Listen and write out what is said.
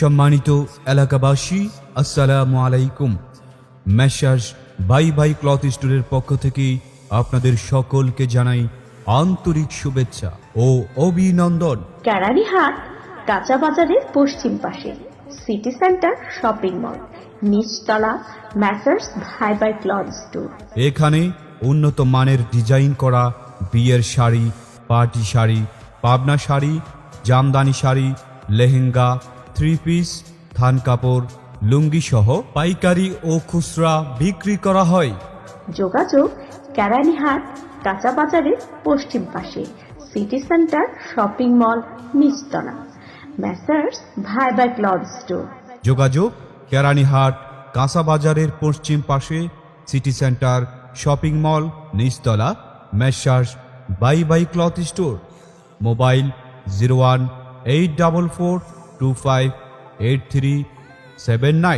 সম্মানিত এলাকাবাসী আসসালামু আলাইকুম। মেশার্স বাই বাই ক্লথ স্টোরের পক্ষ থেকে আপনাদের সকলকে জানাই আন্তরিক শুভেচ্ছা ও অভিনন্দন। ক্যারানিহাট কাঁচা বাজারের পশ্চিম পাশে সিটি সেন্টার শপিং মল নিচতলা ম্যাসার্স ভাই বাই ক্লথ স্টোর এখানে উন্নত মানের ডিজাইন করা বিয়ের sari party sari Pabna sari Jamdani sari lehenga three piece থান কাপড় লুঙ্গি সহ পাইকারি ও খুচরা বিক্রি করা হয়। যোগাযোগ ক্যারানিহাট কাঁচা বাজারের পশ্চিম পাশে সিটি সেন্টার শপিং মল নিচতলা। ম্যাসার্স ভাই বাই ক্লথ স্টোর যোগাযোগ কেরানীহাট কাঁচা বাজারের পশ্চিম পাশে সিটি সেন্টার শপিং মল নিচতলা messrs buy buy cloth store mobile zero one eight double four two five eight three seven nine